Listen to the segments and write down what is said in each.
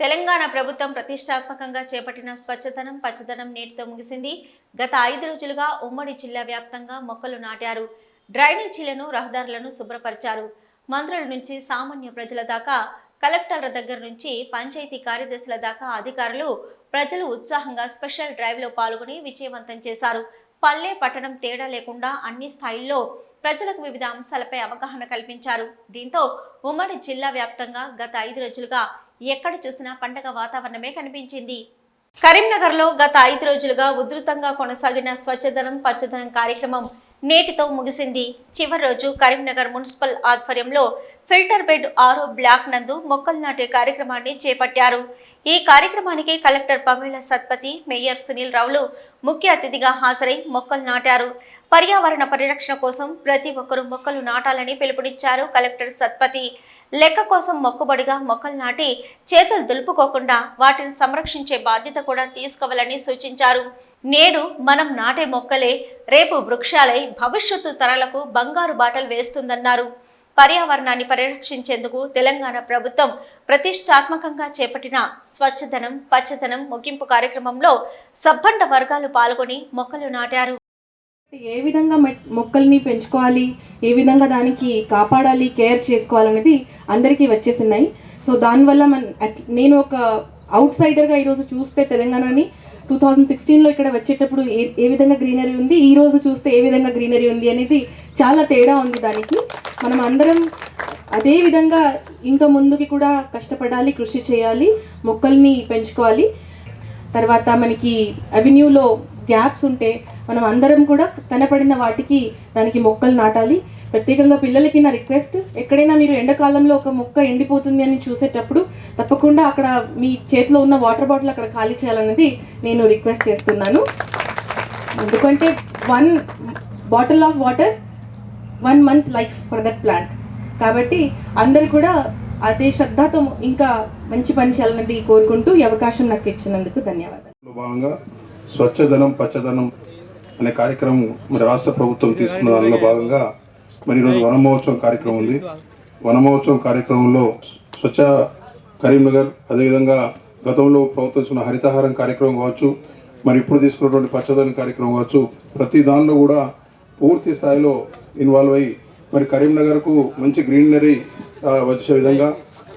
తెలంగాణ ప్రభుత్వం ప్రతిష్టాత్మకంగా చేపట్టిన స్వచ్ఛదనం పచ్చదనం నేటితో ముగిసింది. గత ఐదు రోజులుగా ఉమ్మడి జిల్లా వ్యాప్తంగా మొక్కలు నాటారు. డ్రైనేజీలను రహదారులను శుభ్రపరిచారు. మంత్రుల నుంచి సామాన్య ప్రజల దాకా కలెక్టర్ల దగ్గర నుంచి పంచాయతీ కార్యదర్శుల దాకా అధికారులు ప్రజలు ఉత్సాహంగా స్పెషల్ డ్రైవ్లో పాల్గొని విజయవంతం చేశారు. పల్లె పట్టణం తేడా లేకుండా అన్ని స్థాయిల్లో ప్రజలకు వివిధ అంశాలపై అవగాహన కల్పించారు. దీంతో ఉమ్మడి జిల్లా వ్యాప్తంగా గత ఐదు రోజులుగా ఎక్కడ చూసినా పండగ వాతావరణమే కనిపించింది. కరీంనగర్లో గత ఐదు రోజులుగా ఉధృతంగా కొనసాగిన స్వచ్ఛదనం పచ్చదనం కార్యక్రమం నేటితో ముగిసింది. చివరి రోజు కరీంనగర్ మున్సిపల్ ఆధ్వర్యంలో ఫిల్టర్ బెడ్ ఆరో బ్లాక్ నందు మొక్కలు నాటే కార్యక్రమాన్ని చేపట్టారు. ఈ కార్యక్రమానికి కలెక్టర్ పమేళ సత్పతి మేయర్ సునీల్ రావులు ముఖ్య అతిథిగా హాజరై మొక్కలు నాటారు. పర్యావరణ పరిరక్షణ కోసం ప్రతి ఒక్కరూ మొక్కలు నాటాలని పిలుపునిచ్చారు కలెక్టర్ సత్పతి. లెక్క కోసం మొక్కుబడిగా మొక్కలు నాటి చేతులు దులుపుకోకుండా వాటిని సంరక్షించే బాధ్యత కూడా తీసుకోవాలని సూచించారు. నేడు మనం నాటే మొక్కలే రేపు వృక్షాలై భవిష్యత్తు తరాలకు బంగారు బాటలు వేస్తుందన్నారు. పర్యావరణాన్ని పరిరక్షించేందుకు తెలంగాణ ప్రభుత్వం ప్రతిష్టాత్మకంగా చేపట్టిన స్వచ్ఛదనం పచ్చదనం ముగింపు కార్యక్రమంలో సబ్బండ వర్గాలు పాల్గొని మొక్కలు నాటారు. ఏ విధంగా మొక్కల్ని పెంచుకోవాలి ఏ విధంగా దానికి కాపాడాలి కేర్ చేసుకోవాలనేది అందరికీ వచ్చేసినాయి. సో దానివల్ల మన అట్- నేను ఒక అవుట్ సైడర్గా ఈరోజు చూస్తే తెలంగాణని టూ థౌజండ్ సిక్స్టీన్లో ఇక్కడ వచ్చేటప్పుడు ఏ ఏ విధంగా గ్రీనరీ ఉంది ఈ రోజు చూస్తే ఏ విధంగా గ్రీనరీ ఉంది అనేది చాలా తేడా ఉంది దానికి. మనం అందరం అదే విధంగా ఇంకా ముందుకి కూడా కష్టపడాలి కృషి చేయాలి మొక్కల్ని పెంచుకోవాలి. తర్వాత మనకి అవెన్యూలో గ్యాప్స్ ఉంటే మనం అందరం కూడా కనపడిన వాటికి దానికి మొక్కలు నాటాలి. ప్రత్యేకంగా పిల్లలకి నా రిక్వెస్ట్ ఎక్కడైనా మీరు ఎండాకాలంలో ఒక మొక్క ఎండిపోతుంది అని చూసేటప్పుడు తప్పకుండా అక్కడ మీ చేతిలో ఉన్న వాటర్ బాటిల్ అక్కడ ఖాళీ చేయాలన్నది నేను రిక్వెస్ట్ చేస్తున్నాను. ఎందుకంటే one bottle of water one month life for that plant. కాబట్టి అందరు కూడా అదే శ్రద్ధతో ఇంకా మంచి పని చేయాలన్నది కోరుకుంటూ ఈ అవకాశం నాకు ఇచ్చినందుకు ధన్యవాదాలు. స్వచ్ఛధనం పచ్చదనం అనే కార్యక్రమం మరి రాష్ట్ర ప్రభుత్వం తీసుకున్న దానిలో భాగంగా మరి ఈరోజు వనమహోత్సవం కార్యక్రమం ఉంది. వన మహోత్సవం కార్యక్రమంలో స్వచ్ఛ కరీంనగర్ అదేవిధంగా గతంలో ప్రభుత్వం హరితహారం కార్యక్రమం కావచ్చు మరి ఇప్పుడు తీసుకున్నటువంటి పచ్చదనం కార్యక్రమం కావచ్చు ప్రతి దానిలో కూడా పూర్తి స్థాయిలో ఇన్వాల్వ్ అయ్యి మరి కరీంనగర్కు మంచి గ్రీనరీ వచ్చే విధంగా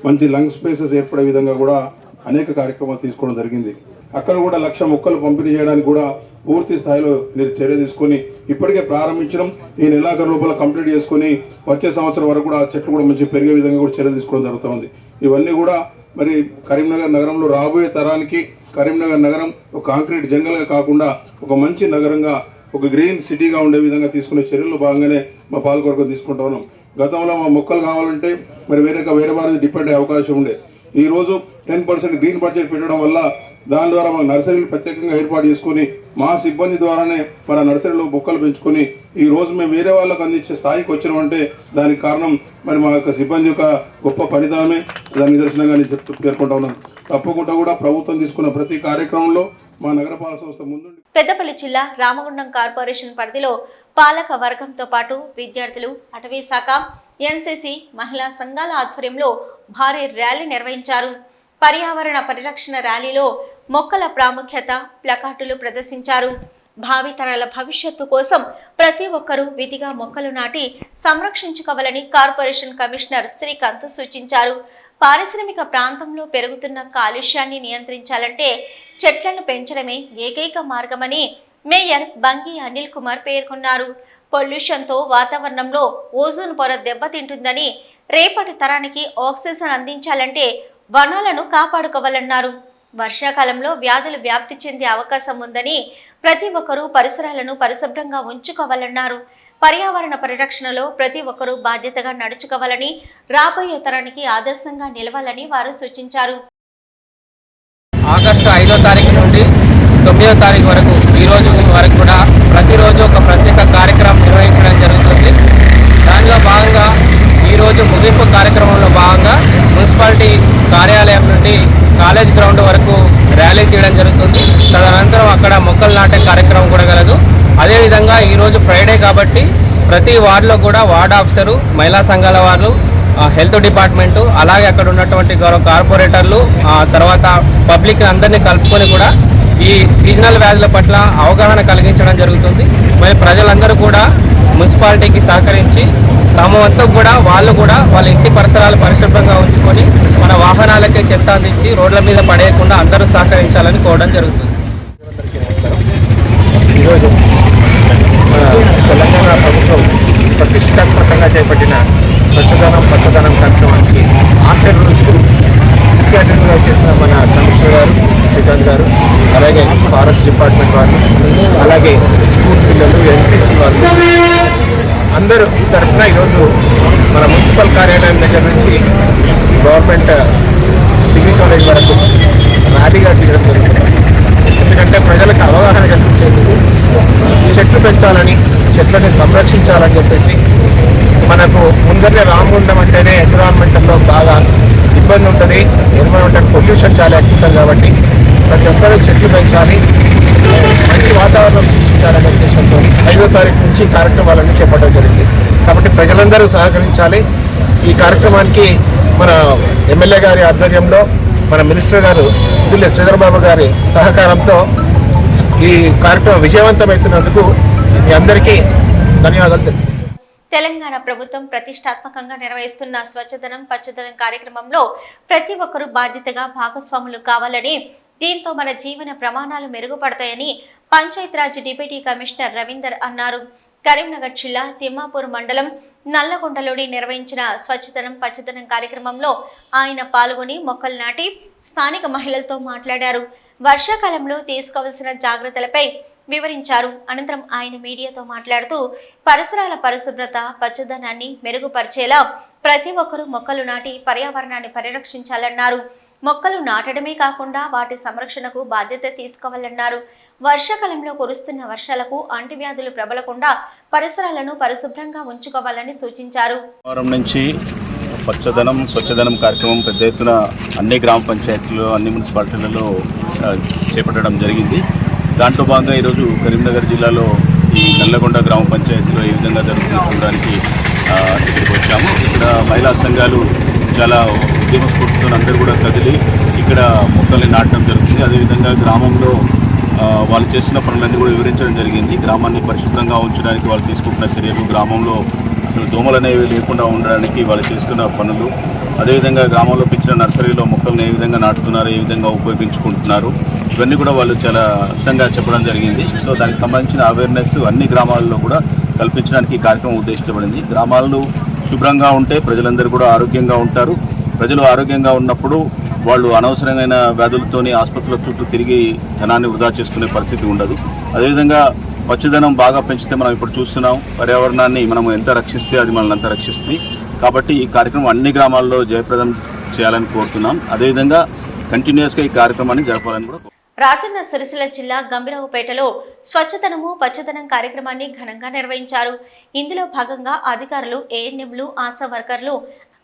మంచి లంగ్ స్పేసెస్ ఏర్పడే విధంగా కూడా అనేక కార్యక్రమాలు తీసుకోవడం జరిగింది. అక్కడ కూడా లక్ష మొక్కలు పంపిణీ చేయడానికి కూడా పూర్తి స్థాయిలో మీరు చర్య తీసుకొని ఇప్పటికే ప్రారంభించడం ఈ నెలాఖరు లోపల కంప్లీట్ చేసుకొని వచ్చే సంవత్సరం వరకు కూడా ఆ చెట్లు కూడా మంచి పెరిగే విధంగా కూడా చర్య తీసుకోవడం జరుగుతుంది. ఇవన్నీ కూడా మరి కరీంనగర్ నగరంలో రాబోయే తరానికి కరీంనగర్ నగరం ఒక కాంక్రీట్ జంగల్గా కాకుండా ఒక మంచి నగరంగా ఒక గ్రీన్ సిటీగా ఉండే విధంగా తీసుకునే చర్యల్లో భాగంగానే మా పాలకొరకు తీసుకుంటా ఉన్నాం. గతంలో మా మొక్కలు కావాలంటే మరి వేరే వేరే వారి డిపెండ్ అయ్యే అవకాశం ఉండే. ఈరోజు టెన్ పర్సెంట్ గ్రీన్ బడ్జెట్ పెట్టడం వల్ల దాని ద్వారా మన నర్సరీలు ప్రత్యేకంగా ఏర్పాటు చేసుకుని మా సిబ్బంది ద్వారానే మన నర్సరీలో బొక్కలు పెంచుకొని ఈ రోజు మేము వేరే వాళ్ళకు అందించే స్థాయికి వచ్చినామంటే దానికి కారణం మరి మా యొక్క సిబ్బంది యొక్క గొప్ప ఫలితమే దాని నిదర్శనంగా నేను చెప్తూ పేర్కొంటా ఉన్నాను. తప్పకుండా కూడా ప్రభుత్వం తీసుకున్న ప్రతి కార్యక్రమంలో మా నగరపాలక సంస్థ ముందుండి పెద్దపల్లి జిల్లా రామగుండం కార్పొరేషన్ పరిధిలో పాలక వర్గంతో పాటు విద్యార్థులు అటవీ శాఖ ఎన్సీసీ మహిళా సంఘాల ఆధ్వర్యంలో భారీ ర్యాలీ నిర్వహించారు. పర్యావరణ పరిరక్షణ ర్యాలీలో మొక్కల ప్రాముఖ్యత ప్లకార్డులు ప్రదర్శించారు. భావితరాల భవిష్యత్తు కోసం ప్రతి ఒక్కరూ విధిగా మొక్కలు నాటి సంరక్షించుకోవాలని కార్పొరేషన్ కమిషనర్ శ్రీకాంత్ సూచించారు. పారిశ్రామిక ప్రాంతంలో పెరుగుతున్న కాలుష్యాన్ని నియంత్రించాలంటే చెట్లను పెంచడమే ఏకైక మార్గమని మేయర్ బంగి అనిల్ కుమార్ పేర్కొన్నారు. పొల్యూషన్తో వాతావరణంలో ఓజోన్ పొర దెబ్బతింటుందని రేపటి తరానికి ఆక్సిజన్ అందించాలంటే వనాలను కాపాడుకోవాలన్నారు. వర్షాకాలంలో వ్యాధులు వ్యాప్తి చెందే అవకాశం ఉందని ప్రతి ఒక్కరూ పరిసరాలను పరిశుభ్రంగా ఉంచుకోవాలన్నారు. పర్యావరణ పరిరక్షణలో ప్రతి ఒక్కరూ బాధ్యతగా నడుచుకోవాలని రాబోయే తరానికి ఆదర్శంగా నిలవాలని వారు సూచించారు. ఆగస్టు ఐదో తారీఖు నుండి తొమ్మిదో తారీఖు వరకు ఈ రోజు వరకు కూడా ప్రతిరోజు ఒక ప్రత్యేక కార్యక్రమం నిర్వహించడం జరుగుతుంది దానిలో భాగంగా ఈరోజు ముగింపు కార్యక్రమంలో భాగంగా మున్సిపాలిటీ కార్యాలయం నుండి కాలేజ్ గ్రౌండ్ వరకు ర్యాలీ తీయడం జరుగుతుంది తదనంతరం అక్కడ మొక్కలు నాటే కార్యక్రమం కూడా కలదు అదేవిధంగా ఈరోజు ఫ్రైడే కాబట్టి ప్రతి వార్డులో కూడా వార్డ్ ఆఫీసరు మహిళా సంఘాల వాళ్ళు హెల్త్ డిపార్ట్మెంటు అలాగే అక్కడ ఉన్నటువంటి గౌరవ కార్పొరేటర్లు తర్వాత పబ్లిక్ అందరినీ కలుపుకొని కూడా ఈ సీజనల్ వ్యాధుల పట్ల అవగాహన కలిగించడం జరుగుతుంది. మరి ప్రజలందరూ కూడా మున్సిపాలిటీకి సహకరించి తమ వంతు కూడా వాళ్ళు కూడా వాళ్ళ ఇంటి పరిసరాలు పరిశుభ్రంగా ఉంచుకొని మన వాహనాలకే చెత్త అందించి రోడ్ల మీద పడేయకుండా అందరూ సహకరించాలని కోరడం జరుగుతుంది. నమస్కారం. ఈరోజు మన తెలంగాణ ప్రభుత్వం ప్రతిష్టాత్మకంగా చేపట్టిన స్వచ్ఛదనం పచ్చదనం కార్యక్రమానికి ఆఖరి రోజు ముఖ్య అతిథిగా చేసిన మన కమిషనర్ గారు శ్రీకాంత్ గారు అలాగే ఫారెస్ట్ డిపార్ట్మెంట్ వాళ్ళు అలాగే స్కూల్ పిల్లలు ఎన్సీసీ వాళ్ళు అందరూ తరఫున ఈరోజు మన మున్సిపల్ కార్యాలయం దగ్గర నుంచి గవర్నమెంట్ డిగ్రీ కాలేజ్ వరకు ర్యాలీగా తీయడం జరుగుతుంది. ఎందుకంటే ప్రజలకు అవగాహన కల్పించేందుకు చెట్లు పెంచాలని చెట్లని సంరక్షించాలని చెప్పేసి మనకు ముందరనే రామగుండం అంటేనే ఎన్విరాన్మెంటల్లో బాగా ఇబ్బంది ఉంటుంది. ఎన్విరాన్మెంటల్ పొల్యూషన్ చాలా ఎక్కువ ఉంటుంది కాబట్టి ప్రతి ఒక్కరూ చెట్లు పెంచాలి. మంచి వాతావరణం సృష్టించాలనే ఉద్దేశంతో ఐదో తారీఖు నుంచి కార్యక్రమాలన్నీ చేపట్టడం జరిగింది. కాబట్టి ప్రజలందరూ సహకరించాలి. ఈ కార్యక్రమానికి మన ఎమ్మెల్యే గారి ఆధ్వర్యంలో మన మినిస్టర్ గారు దుల్లె శ్రీధర్ బాబు గారి సహకారంతో ఈ కార్యక్రమం విజయవంతమవుతున్నందుకు మీ అందరికీ ధన్యవాదాలు తెలుపు తెలంగాణ ప్రభుత్వం ప్రతిష్టాత్మకంగా నిర్వహిస్తున్న స్వచ్ఛదనం పచ్చదనం కార్యక్రమంలో ప్రతి ఒక్కరూ బాధ్యతగా భాగస్వాములు కావాలని దీంతో మన జీవన ప్రమాణాలు మెరుగుపడతాయని పంచాయతీరాజ్ డిప్యూటీ కమిషనర్ రవీందర్ అన్నారు. కరీంనగర్ జిల్లా తిమ్మాపూర్ మండలం నల్లగొండలోని నిర్వహించిన స్వచ్ఛతనం పచ్చదనం కార్యక్రమంలో ఆయన పాల్గొని మొక్కలు నాటి స్థానిక మహిళలతో మాట్లాడారు. వర్షాకాలంలో తీసుకోవాల్సిన జాగ్రత్తలపై వివరించారు. అనంతరం ఆయన మీడియాతో మాట్లాడుతూ పరిసరాల పరిశుభ్రత పచ్చదనాన్ని మెరుగుపరిచేలా ప్రతి ఒక్కరూ మొక్కలు నాటి పర్యావరణాన్ని పరిరక్షించాలన్నారు. మొక్కలు నాటడమే కాకుండా వాటి సంరక్షణకు బాధ్యత తీసుకోవాలన్నారు. వర్షాకాలంలో కురుస్తున్న వర్షాలకు అంటువ్యాధులు ప్రబలకుండా పరిసరాలను పరిశుభ్రంగా ఉంచుకోవాలని సూచించారు. నుంచి పచ్చదనం స్వచ్ఛదనం కార్యక్రమం పెద్ద ఎత్తున అన్ని గ్రామ పంచాయతీలు అన్ని మున్సిపాలిటీలలో చేపట్టడం జరిగింది. దాంట్లో భాగంగా ఈరోజు కరీంనగర్ జిల్లాలో ఈ నల్లగొండ గ్రామ పంచాయతీలో ఏ విధంగా జరుగుతుందో చూడడానికి ఇక్కడికి వచ్చాము. ఇక్కడ మహిళా సంఘాలు చాలా ఉద్యమ స్ఫూర్తితో అందరూ కూడా కదిలి ఇక్కడ మొక్కల్ని నాటడం జరుగుతుంది. అదేవిధంగా గ్రామంలో వాళ్ళు చేస్తున్న పనులన్నీ కూడా వివరించడం జరిగింది. గ్రామాన్ని పరిశుభ్రంగా ఉంచడానికి వాళ్ళు తీసుకుంటున్న చర్యలు గ్రామంలో అసలు దోమలు అనేవి లేకుండా ఉండడానికి వాళ్ళు చేస్తున్న పనులు. అదేవిధంగా గ్రామంలో పెంచిన నర్సరీలో మొక్కలను ఏ విధంగా నాటుతున్నారు ఏ విధంగా ఉపయోగించుకుంటున్నారు ఇవన్నీ కూడా వాళ్ళు చాలా అర్థంగా చెప్పడం జరిగింది. సో దానికి సంబంధించిన అవేర్నెస్ అన్ని గ్రామాల్లో కూడా కల్పించడానికి ఈ కార్యక్రమం ఉద్దేశించబడింది. గ్రామాలు శుభ్రంగా ఉంటే ప్రజలందరూ కూడా ఆరోగ్యంగా ఉంటారు. ప్రజలు ఆరోగ్యంగా ఉన్నప్పుడు వాళ్ళు అనవసరమైన వ్యాధులతోని ఆసుపత్రుల చుట్టూ తిరిగి ధనాన్ని వృధా చేసుకునే పరిస్థితి ఉండదు. అదేవిధంగా పచ్చదనం బాగా పెంచితే మనం ఇప్పుడు చూస్తున్నాం పర్యావరణాన్ని మనం ఎంత రక్షిస్తే అది మనల్ని అంత రక్షిస్తుంది. కాబట్టి ఈ కార్యక్రమం అన్ని గ్రామాల్లో జయప్రదం చేయాలని కోరుతున్నాం. అదేవిధంగా కంటిన్యూస్గా ఈ కార్యక్రమాన్ని జరపాలని కూడా రాజన్న సిరిసిల్ల జిల్లా గంభీరావుపేటలో స్వచ్ఛతనము పచ్చదనం కార్యక్రమాన్ని ఘనంగా నిర్వహించారు. ఇందులో భాగంగా అధికారులు ఏఎన్ఎంలు ఆశా వర్కర్లు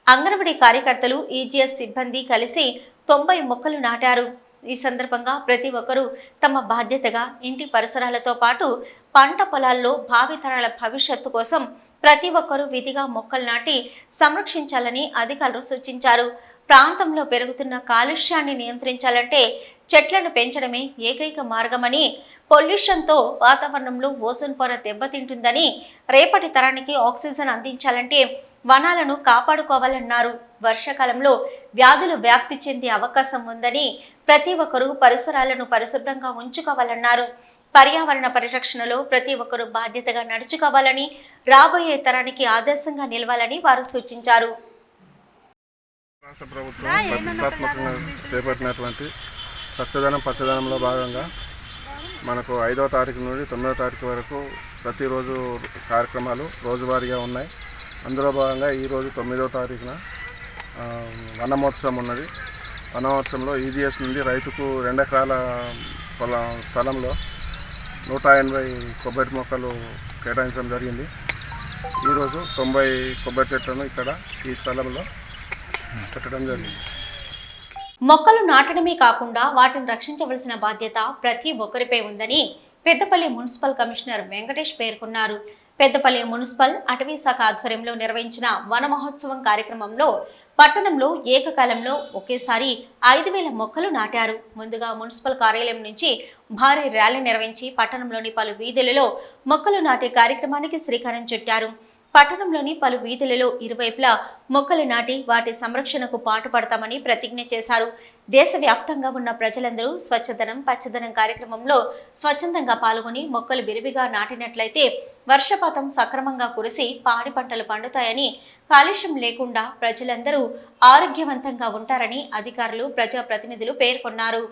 అంగన్వాడీ కార్యకర్తలు ఈజీఎస్ సిబ్బంది కలిసి తొంభై మొక్కలు నాటారు. ఈ సందర్భంగా ప్రతి ఒక్కరూ తమ బాధ్యతగా ఇంటి పరిసరాలతో పాటు పంట పొలాల్లో భావితరాల భవిష్యత్తు కోసం ప్రతి ఒక్కరూ విధిగా మొక్కలు నాటి సంరక్షించాలని అధికారులు సూచించారు. ప్రాంతంలో పెరుగుతున్న కాలుష్యాన్ని నియంత్రించాలంటే చెట్లను పెంచడమే ఏకైక మార్గమని పొల్యూషన్తో వాతావరణంలో ఓజోన్ పొర దెబ్బతింటుందని రేపటి తరానికి ఆక్సిజన్ అందించాలంటే వనాలను కాపాడుకోవాలన్నారు. వర్షాకాలంలో వ్యాధులు వ్యాప్తి చెందే అవకాశం ఉందని ప్రతి ఒక్కరూ పరిసరాలను పరిశుభ్రంగా ఉంచుకోవాలన్నారు. పర్యావరణ పరిరక్షణలో ప్రతి ఒక్కరూ బాధ్యతగా నడుచుకోవాలని రాబోయే తరానికి ఆదర్శంగా నిలవాలని వారు సూచించారు. రాష్ట్ర ప్రభుత్వం ప్రతిష్టాత్మకంగా చేపట్టినటువంటి స్వచ్ఛదనం పచ్చదనంలో భాగంగా మనకు ఐదో తారీఖు నుండి తొమ్మిదో తారీఖు వరకు ప్రతిరోజు కార్యక్రమాలు రోజువారీగా ఉన్నాయి. అందులో భాగంగా ఈరోజు తొమ్మిదో తారీఖున వనమహోత్సవం ఉన్నది. వనమహోత్సవంలో ఈజీఎస్ నుండి రైతుకు రెండు ఎకరాల పొల స్థలంలో నూట ఎనభై కొబ్బరి మొక్కలు కేటాయించడం జరిగింది. ఈరోజు తొంభై కొబ్బరి చెట్లను ఇక్కడ ఈ స్థలంలో పెట్టడం జరిగింది. మొక్కలు నాటడమే కాకుండా వాటిని రక్షించవలసిన బాధ్యత ప్రతి ఒక్కరిపై ఉందని పెద్దపల్లి మున్సిపల్ కమిషనర్ వెంకటేష్ పేర్కొన్నారు. పెద్దపల్లి మున్సిపల్ అటవీ శాఖ ఆధ్వర్యంలో నిర్వహించిన వన మహోత్సవం కార్యక్రమంలో పట్టణంలో ఏకకాలంలో ఒకేసారి ఐదు వేల మొక్కలు నాటారు. ముందుగా మున్సిపల్ కార్యాలయం నుంచి భారీ ర్యాలీ నిర్వహించి పట్టణంలోని పలు వీధులలో మొక్కలు నాటే కార్యక్రమానికి శ్రీకారం చుట్టారు. పట్టణంలోని పలు వీధులలో ఇరువైపులా మొక్కలు నాటి వాటి సంరక్షణకు పాటుపడతామని ప్రతిజ్ఞ చేశారు. దేశవ్యాప్తంగా ఉన్న ప్రజలందరూ స్వచ్ఛదనం పచ్చదనం కార్యక్రమంలో స్వచ్ఛందంగా పాల్గొని మొక్కలు విరివిగా నాటినట్లయితే వర్షపాతం సక్రమంగా కురిసి పాడి పంటలు పండుతాయని కాలుష్యం లేకుండా ప్రజలందరూ ఆరోగ్యవంతంగా ఉంటారని అధికారులు ప్రజాప్రతినిధులు పేర్కొన్నారు.